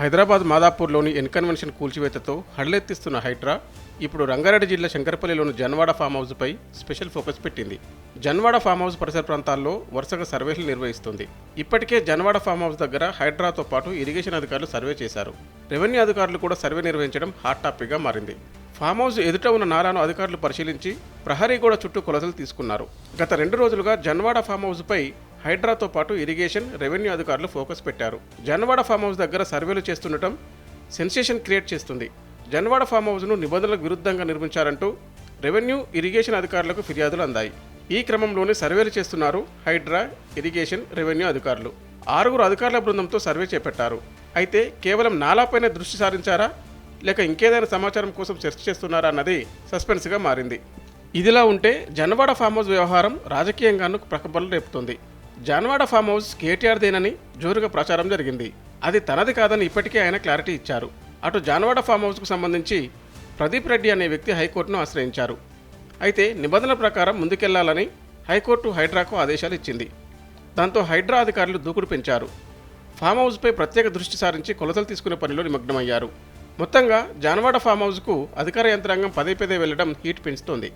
హైదరాబాద్ మాదాపూర్లోని ఎన్కన్వెన్షన్ కూల్చివేతతో హడలెత్తిస్తున్న హైడ్రా ఇప్పుడు రంగారెడ్డి జిల్లా శంకరపల్లిలోని జన్వాడ ఫామ్ హౌస్పై స్పెషల్ ఫోకస్ పెట్టింది. జన్వాడ ఫామ్ హౌస్ పరిసర ప్రాంతాల్లో వరుసగా సర్వేలు నిర్వహిస్తుంది. ఇప్పటికే జన్వాడ ఫామ్ హౌస్ దగ్గర హైడ్రాతో పాటు ఇరిగేషన్ అధికారులు సర్వే చేశారు. రెవెన్యూ అధికారులు కూడా సర్వే నిర్వహించడం హాట్ టాపిక్గా మారింది. ఫామ్ హౌస్ ఎదుట ఉన్న నారాను అధికారులు పరిశీలించి ప్రహరీ గోడ చుట్టూ కొలతలు తీసుకున్నారు. గత రెండు రోజులుగా జన్వాడ ఫామ్ హౌస్పై హైడ్రాతో పాటు ఇరిగేషన్ రెవెన్యూ అధికారులు ఫోకస్ పెట్టారు. జన్వాడ ఫామ్ హౌస్ దగ్గర సర్వేలు చేస్తుండటం సెన్సేషన్ క్రియేట్ చేస్తుంది. జన్వాడ ఫామ్ హౌస్ను నిబంధనలకు విరుద్ధంగా నిర్మించారంటూ రెవెన్యూ ఇరిగేషన్ అధికారులకు ఫిర్యాదులు అందాయి. ఈ క్రమంలోనే సర్వేలు చేస్తున్నారు హైడ్రా ఇరిగేషన్ రెవెన్యూ అధికారులు. ఆరుగురు అధికారుల బృందంతో సర్వే చేపట్టారు. అయితే కేవలం నాలాపైనే దృష్టి సారించారా? లేక ఇంకేదైనా సమాచారం కోసం సెర్చ్ చేస్తున్నారా అన్నది సస్పెన్స్గా మారింది. ఇదిలా ఉంటే జనవాడ ఫామ్ హౌస్ వ్యవహారం రాజకీయంగాను ప్రకంపనలు రేపుతోంది. జాన్వాడ ఫామ్ హౌస్ కేటీఆర్దేనని జోరుగా ప్రచారం జరిగింది. అది తనది కాదని ఇప్పటికే ఆయన క్లారిటీ ఇచ్చారు. అటు జాన్వాడ ఫామ్ హౌస్కు సంబంధించి ప్రదీప్ రెడ్డి అనే వ్యక్తి హైకోర్టును ఆశ్రయించారు. అయితే నిబంధనల ప్రకారం ముందుకెళ్ళాలని హైకోర్టు హైడ్రాకు ఆదేశాలు ఇచ్చింది. దాంతో హైడ్రా అధికారులు దూకుడు పెంచారు. ఫామ్ హౌస్పై ప్రత్యేక దృష్టి సారించి కొలతలు తీసుకునే పనిలో నిమగ్నమయ్యారు. మొత్తంగా జానవాడ ఫామ్ హౌస్కు అధికార యంత్రాంగం పదే పదే వెళ్ళడం హీట్ పెంచుతోంది.